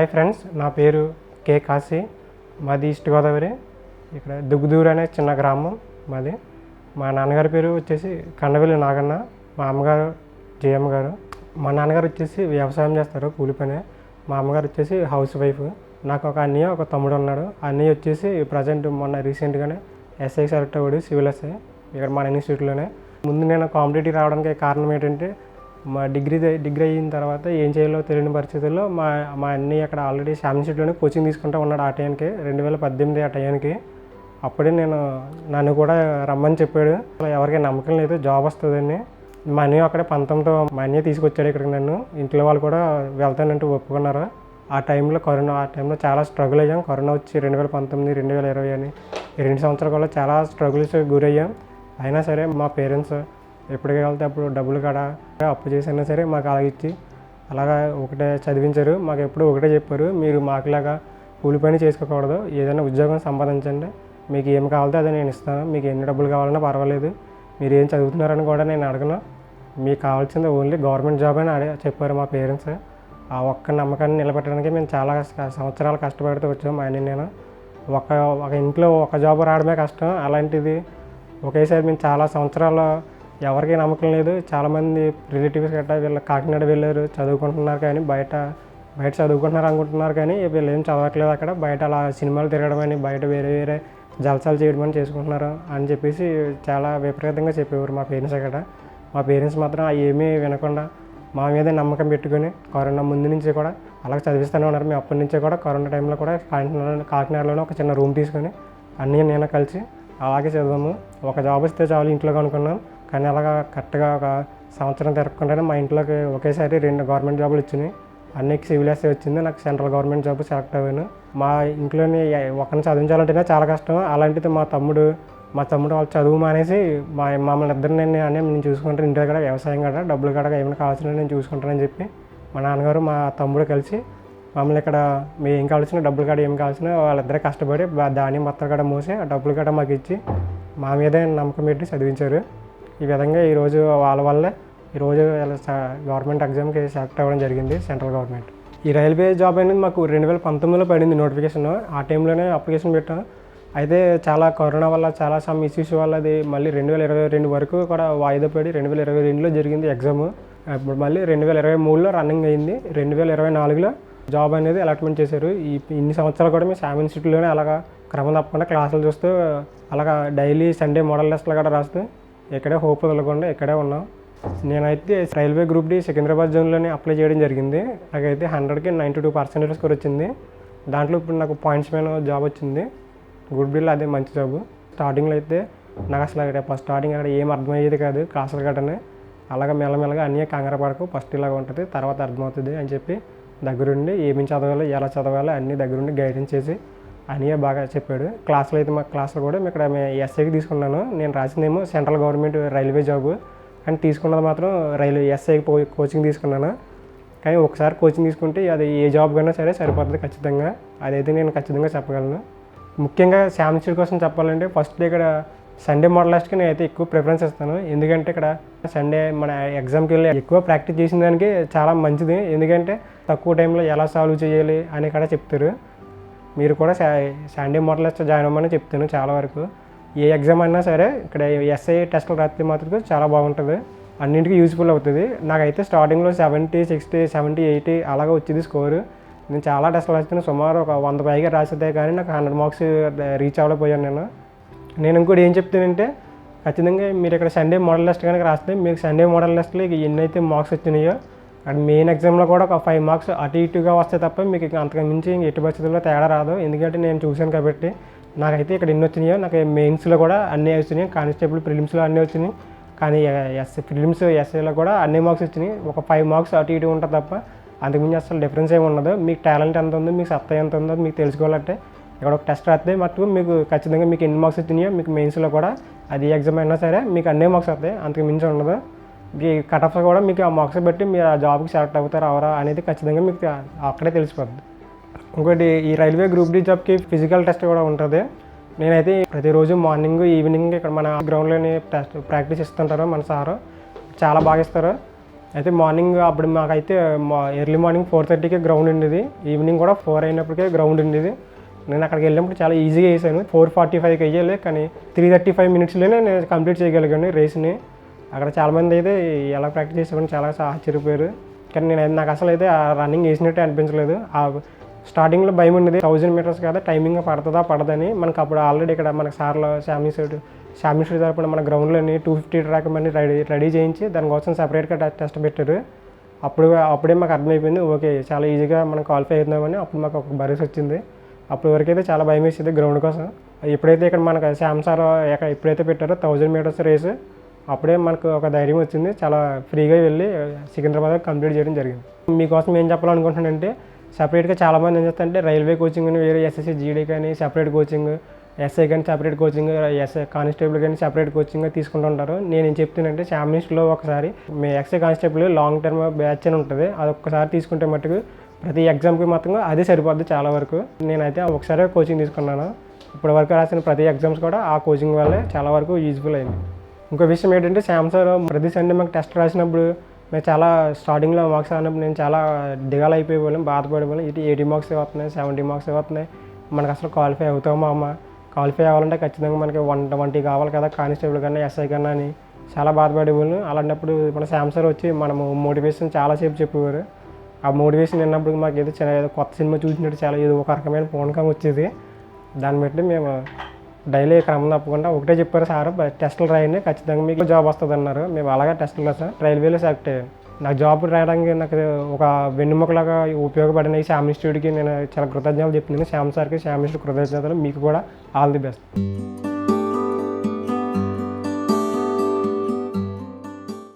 Hi friends నా పేరు కే కాశీ. మాది ఈస్ట్ గోదావరి. ఇక్కడ దుగ్గుదూరు అనే చిన్న గ్రామం మాది. మా నాన్నగారి పేరు వచ్చేసి కండవెల్లి నాగన్న. మా అమ్మగారు జయమ్మ గారు. మా నాన్నగారు వచ్చేసి వ్యవసాయం చేస్తారు కూలి పని. మా అమ్మగారు వచ్చేసి హౌస్ వైఫ్. నాకు ఒక అన్నయ్య ఒక తమ్ముడు ఉన్నాడు. ఆ అన్నయ్య వచ్చేసి ప్రజెంట్ మొన్న రీసెంట్గానే ఎస్ఐ సెలెక్ట్ అవ్వడు సివిల్ ఎస్ఐ. ఇక్కడ మన ఇన్స్టిట్యూట్లోనే. ముందు నేను కాంపిటేటివ్ రావడానికి కారణం ఏంటంటే మా డిగ్రీ డిగ్రీ అయిన తర్వాత ఏం చేయాలో తెలియని పరిస్థితుల్లో మా మా అన్నయ్య అక్కడ ఆల్రెడీ శామ్ కోచింగ్ తీసుకుంటూ ఉన్నాడు ఆ టైంకి రెండు వేల పద్దెనిమిది ఆ టైంకి. అప్పుడే నేను నన్ను కూడా రమ్మని చెప్పాడు. ఎవరికి నమ్మకం లేదు జాబ్ వస్తుందని. మా అన్నయ్య అక్కడే పంతంతో మా అన్నయ్య తీసుకొచ్చాడు ఇక్కడికి నన్ను. ఇంట్లో వాళ్ళు కూడా వెళ్తానంటూ ఒప్పుకున్నారు. ఆ టైంలో కరోనా ఆ టైంలో చాలా స్ట్రగుల్ అయ్యాం. కరోనా వచ్చి రెండు వేల పంతొమ్మిది రెండు వేల ఇరవై అని. రెండు సంవత్సరాల కూడా చాలా స్ట్రగుల్స్ గురయ్యాం. అయినా సరే మా పేరెంట్స్ ఎప్పటికి వెళ్తే అప్పుడు డబ్బులు కాడ అప్పు చేసినా సరే మాకు అలాగిచ్చి అలాగా ఒకటే చదివించారు. మాకు ఎప్పుడు ఒకటే చెప్పారు మీరు మాకులాగా కూలి పని చేసుకోకూడదు ఏదైనా ఉద్యోగం సంపాదించండి మీకు ఏం కావాలో అదే నేను ఇస్తాను మీకు ఎన్ని డబ్బులు కావాలన్నా పర్వాలేదు మీరు ఏం చదువుతున్నారని కూడా నేను అడగను. మీకు కావాల్సింది ఓన్లీ గవర్నమెంట్ జాబ్ అని అడే చెప్పారు మా పేరెంట్స్. ఆ ఒక్క నమ్మకాన్ని నిలబెట్టడానికి మేము చాలా సంవత్సరాలు కష్టపడుతూ వచ్చాం ఆయన నేను. ఒక ఒక ఇంట్లో ఒక జాబ్ రావడమే కష్టం. అలాంటిది ఒకేసారి మేము చాలా సంవత్సరాలు ఎవరికి నమ్మకం లేదు. చాలామంది రిలేటివ్స్ గట్రా వీళ్ళు కాకినాడ వెళ్ళారు చదువుకుంటున్నారు కానీ బయట బయట చదువుకుంటున్నారు అనుకుంటున్నారు కానీ వీళ్ళు ఏం చదవట్లేదు అక్కడ. బయట అలా సినిమాలు తిరగడం అని బయట వేరే వేరే జలసాలు చేయడం అని చేసుకుంటున్నారు అని చెప్పేసి చాలా విపరీతంగా చెప్పేవారు మా పేరెంట్స్ అక్కడ. మా పేరెంట్స్ మాత్రం అవి ఏమీ వినకుండా మా మీద నమ్మకం పెట్టుకొని కరోనా ముందు నుంచి కూడా అలాగే చదివిస్తూనే ఉన్నారు. మేము అప్పటి నుంచే కూడా కరోనా టైంలో కూడా కాకినాడలో కాకినాడలోనే ఒక చిన్న రూమ్ తీసుకొని అన్నీ నేను కలిసి అలాగే చదివాము. ఒక జాబ్ ఇస్తే చాలు ఇంట్లో అనుకున్నాం కానీ అలాగా కరెక్ట్గా ఒక సంవత్సరం తిరగకుండానే మా ఇంట్లోకి ఒకేసారి రెండు గవర్నమెంట్ జాబులు వచ్చినాయి అన్నికి సివిల్ ఎస్ఏ వచ్చింది నాకు సెంట్రల్ గవర్నమెంట్ జాబ్ సెలెక్ట్ అయ్యాను మా ఇంట్లోని ఒకరిని చదివించాలంటేనే చాలా కష్టం. అలాంటిది మా తమ్ముడు మా తమ్ముడు వాళ్ళు చదువు మానేసి మా మమ్మల్ని ఇద్దరిని నేను అనే నేను చూసుకుంటాను. ఇంటి దగ్గర వ్యవసాయం కూడా డబ్బులు కూడా ఏమైనా కావాల్సిన నేను చూసుకుంటానని చెప్పి మా నాన్నగారు మా తమ్ముడు కలిసి మమ్మల్ని ఇక్కడ మీ ఏం కావాల్సిన డబ్బులు కాడ ఏం కావాల్సిన వాళ్ళిద్దరే కష్టపడి ధాన్యం మొత్తం కూడా మోసి ఆ డబ్బులు కూడా మాకు ఇచ్చి మా మీదే నమ్మకం పెట్టి చదివించారు. ఈ విధంగా ఈరోజు వాళ్ళ వల్లే ఈరోజు స- గవర్నమెంట్ ఎగ్జామ్కి సెలెక్ట్ అవ్వడం జరిగింది సెంట్రల్ గవర్నమెంట్. ఈ రైల్వే జాబ్ అనేది మాకు రెండు వేల పంతొమ్మిదిలో పడింది నోటిఫికేషన్. ఆ టైంలోనే అప్లికేషన్ పెట్టాం. అయితే చాలా కరోనా వల్ల చాలా సమ్ ఇష్యూస్ వల్ల అది మళ్ళీ రెండు వేల ఇరవై రెండు వరకు కూడా వాయిదా పడి రెండు వేల ఇరవై రెండులో జరిగింది ఎగ్జామ్. ఇప్పుడు మళ్ళీ రెండు వేల ఇరవై మూడులో రన్నింగ్ అయింది. రెండు వేల ఇరవై నాలుగులో జాబ్ అనేది అలాట్మెంట్ చేశారు. ఈ ఇన్ని సంవత్సరాలు కూడా మేము శామ్ ఇన్స్టిట్యూట్లోనే అలాగా క్రమం తప్పకుండా క్లాసులు చూస్తూ అలాగా డైలీ సండే మోడల్ టెస్ట్లు కూడా రాస్తూ ఇక్కడే హోప్ వదలకుండా ఇక్కడే ఉన్నాం. నేనైతే రైల్వే గ్రూప్ డి సికింద్రాబాద్ జోన్లోనే అప్లై చేయడం జరిగింది. నాకైతే హండ్రెడ్కి నైంటీ టూ పర్సెంటేజ్ స్కోర్ వచ్చింది. దాంట్లో ఇప్పుడు నాకు పాయింట్స్ మీద జాబ్ వచ్చింది. గ్రూప్ డీలో అదే మంచి జాబ్. స్టార్టింగ్లో అయితే నాకు అసలు అక్కడ ఫస్ట్ స్టార్టింగ్ అక్కడ ఏం అర్థమయ్యేది కాదు. క్లాసులు గట్టనే అలాగా మెల్లమెల్లగా అన్నీ కంగారు పడకు. ఫస్ట్ ఇలాగ ఉంటుంది తర్వాత అర్థమవుతుంది అని చెప్పి దగ్గరుండి ఏమేమి చదవాలి ఎలా చదవాలి అన్నీ దగ్గరుండి గైడెన్స్ చేసి అనియే బాగా చెప్పాడు. క్లాసులు అయితే మా క్లాసులు కూడా ఇక్కడ ఎస్ఐకి తీసుకున్నాను. నేను రాసిందేమో సెంట్రల్ గవర్నమెంట్ రైల్వే జాబ్. కానీ తీసుకున్నది మాత్రం రైల్వే ఎస్ఐకి పో కోచింగ్ తీసుకున్నాను. కానీ ఒకసారి కోచింగ్ తీసుకుంటే అది ఏ జాబ్ కన్నా సరే సరిపోతుంది ఖచ్చితంగా. అదైతే నేను ఖచ్చితంగా చెప్పగలను. ముఖ్యంగా శామ్ కోసం చెప్పాలంటే ఫస్ట్ ఇక్కడ సండే మోడలాస్ట్కి నేను అయితే ఎక్కువ ప్రిఫరెన్స్ ఇస్తాను. ఎందుకంటే ఇక్కడ సండే మన ఎగ్జామ్కి వెళ్ళి ఎక్కువ ప్రాక్టీస్ చేసిన దానికి చాలా మంచిది. ఎందుకంటే తక్కువ టైంలో ఎలా సాల్వ్ చేయాలి అని కూడా చెప్తారు. మీరు కూడా సా- సండే మోడల్ జాయిన్ అవ్వమని చెప్తాను చాలా వరకు. ఏ ఎగ్జామ్ అయినా సరే ఇక్కడ ఎస్ఐ టెస్ట్లు రాస్తే మాత్రం చాలా బాగుంటుంది. అన్నింటికి యూజ్ఫుల్ అవుతుంది. నాకైతే స్టార్టింగ్లో సెవెంటీ సిక్స్టీ సెవెంటీ ఎయిటీ అలాగే వచ్చింది స్కోరు. నేను చాలా టెస్ట్లు రాస్తాను సుమారు ఒక వంద పైగా రాసితే కానీ నాకు హండ్రెడ్ మార్క్స్ రీచ్ అవ్వలేకపోయాను నేను. నేను ఇంకోటి ఏం చెప్తానంటే ఖచ్చితంగా మీరు ఇక్కడ సండే మోడల్ టెస్ట్ కనుక రాస్తే మీకు సండే మోడల్ టెస్ట్లో ఎన్నైతే మార్క్స్ వచ్చినాయో అక్కడ మెయిన్ ఎగ్జామ్లో కూడా ఒక ఫైవ్ మార్క్స్ అటు ఇటుగా వస్తే తప్ప మీకు ఇంకా అంతకు మించి ఎటు ఎట్టి పరిస్థితుల్లో తేడా రాదు. ఎందుకంటే నేను చూశాను కాబట్టి నాకైతే ఇక్కడ ఎన్ని వచ్చినాయో నాకు మెయిన్స్లో కూడా అన్నీ వచ్చినాయి కానిస్టేబుల్ ప్రిలిమ్స్లో అన్నీ వచ్చినాయి. కానీ ఎస్ ఫిలిమ్స్ ఎస్ఏలో కూడా అన్ని మార్క్స్ వచ్చినాయి. ఒక ఫైవ్ మార్క్స్ అటు ఇటు ఉంటుంది తప్ప అంతకుమించి అసలు డిఫరెన్స్ ఏమి ఉండదు. మీకు టాలెంట్ ఎంత ఉందో మీకు సత్తా ఎంత ఉందో మీకు తెలుసుకోవాలంటే ఇక్కడ ఒక టెస్ట్ రాస్తే మటుకు మీకు ఖచ్చితంగా మీకు ఎన్ని మార్క్స్ వచ్చినాయో మీకు మెయిన్స్లో కూడా అది ఎగ్జామ్ అయినా సరే మీకు అన్ని మార్క్స్ వస్తాయి. అంతకు మించి ఉండదు. ఈ కట్ కూడా మీకు ఆ మార్క్స్ బట్టి మీరు ఆ జాబ్కి సెలెక్ట్ అవుతారు అవరా అనేది ఖచ్చితంగా మీకు అక్కడే తెలిసిపోద్ది. ఇంకోటి ఈ రైల్వే గ్రూప్ డి జాబ్కి ఫిజికల్ టెస్ట్ కూడా ఉంటుంది. నేనైతే ప్రతిరోజు మార్నింగ్ ఈవినింగ్ ఇక్కడ మన గ్రౌండ్లోని టెస్ట్ ప్రాక్టీస్ ఇస్తుంటారు మన సారు చాలా బాగా ఇస్తారు. అయితే మార్నింగ్ అప్పుడు మాకైతే మా ఎర్లీ మార్నింగ్ ఫోర్ థర్టీకే గ్రౌండ్ ఉండేది. ఈవినింగ్ కూడా ఫోర్ అయినప్పటికే గ్రౌండ్ ఉండేది. నేను అక్కడికి వెళ్ళినప్పుడు చాలా ఈజీగా వేసాను ఫోర్ ఫార్టీ ఫైవ్కి వెయ్యాలి కానీ త్రీ థర్టీ ఫైవ్ మినిట్స్లోనే నేను కంప్లీట్ చేయగలిగాను రేస్ని అక్కడ చాలామంది అయితే ఎలా ప్రాక్టీస్ చేసామని చాలా ఆశ్చర్యపోయారు కానీ నేను అయితే- నాకు అసలు అయితే ఆ రన్నింగ్ వేసినట్టే అనిపించలేదు. ఆ స్టార్టింగ్లో భయం ఉండేది. థౌజండ్ మీటర్స్ కదా టైమింగ్ పడుతుందా పడదని. మనకు అప్పుడు ఆల్రెడీ ఇక్కడ మనకు సార్లో శామీ సైడ్ శామీ సైడ్ తరపున మన గ్రౌండ్లోని టూ ఫిఫ్టీ ట్రాక్ మళ్ళీ రెడీ రెడీ చేయించి దానికోసం సపరేట్గా టెస్ట్ పెట్టారు. అప్పుడు అప్పుడే మాకు అర్థమైపోయింది ఓకే చాలా ఈజీగా మనం క్వాలిఫై అవుతున్నామని అప్పుడు మాకు ఒక భరోసా వచ్చింది. అప్పటి వరకు అయితే చాలా భయం వేసేది గ్రౌండ్ కోసం. ఎప్పుడైతే ఇక్కడ మనకు శ్యామ్ సార్ ఎక్కడ ఎప్పుడైతే పెట్టారో థౌజండ్ మీటర్స్ రేసు అప్పుడే మనకు ఒక ధైర్యం వచ్చింది. చాలా ఫ్రీగా వెళ్ళి సికింద్రాబాద్ కంప్లీట్ చేయడం జరిగింది. మీకోసం ఏం చెప్పాలనుకుంటున్నానంటే సపరేట్గా చాలామంది ఏం చేస్తారంటే రైల్వే కోచింగ్ అని వేరే ఎస్ఎస్సి జీడీ కానీ సపరేట్ కోచింగ్ ఎస్ఐ కానీ సపరేట్ కోచింగ్ ఎస్ఐ కానిస్టేబుల్ కానీ సపరేట్ కోచింగ్ తీసుకుంటుంటారు నేను ఏం చెప్తానంటే శామినిస్ట్లో ఒకసారి మీ SI constable long term batch అని ఉంటుంది. అది ఒక్కసారి తీసుకుంటే మటుకు ప్రతి ఎగ్జామ్కి మొత్తం అదే సరిపోద్ది చాలా వరకు. నేనైతే ఒకసారి కోచింగ్ తీసుకున్నాను. ఇప్పటి వరకు రాసిన ప్రతి ఎగ్జామ్స్ కూడా ఆ కోచింగ్ వల్లే చాలా వరకు యూజ్ఫుల్ అయింది. ఇంకో విషయం ఏంటంటే శ్యామ్ సార్ ప్రతి సండే మాకు టెస్ట్ రాసినప్పుడు మేము చాలా స్టార్టింగ్లో మార్క్స్ రానప్పుడు నేను చాలా దిగాలు అయిపోయేవాళ్ళం బాధపడేవాళ్ళం. ఇటు ఎయిటీ మార్క్స్ వస్తున్నాయి సెవెంటీ మార్క్స్ వస్తున్నాయి. మనకు అసలు క్వాలిఫై అవుతామా అమ్మ క్వాలిఫై అవ్వాలంటే ఖచ్చితంగా మనకి వన్ ట్వంటీ కావాలి కదా కానిస్టేబుల్ కన్నా ఎస్ఐ కన్నా అని చాలా బాధపడేవాళ్ళు. అలాంటప్పుడు మన శ్యామ్ సార్ వచ్చి మనము మోటివేషన్ చాలాసేపు చెప్పేవారు. ఆ మోటివేషన్ విన్నప్పుడు మాకు ఏదో చాలా ఏదో కొత్త సినిమా చూసినట్టు చాలా ఏదో ఒక రకమైన పూనకం వచ్చేది. దాన్ని బట్టి మేము డైలీ క్రమం తప్పకుండా ఒకటే చెప్పారు సార్ టెస్టులు రాయండి ఖచ్చితంగా మీకు జాబ్ వస్తుంది అన్నారు మేము అలాగే టెస్టులు రాసాం రైల్వేలో సెలెక్ట్ అయ్యాను. నాకు జాబ్ రావడానికి నాకు ఒక వెన్నుముకలాగా ఉపయోగపడిన ఈ శ్యామ్ ఇన్స్టిట్యూట్కి నేను చాలా కృతజ్ఞతలు చెప్తున్నాను. శ్యామ్ సార్కి శ్యామ్ ఇన్స్టిట్యూట్ కృతజ్ఞతలు. మీకు కూడా ఆల్ ది బెస్ట్.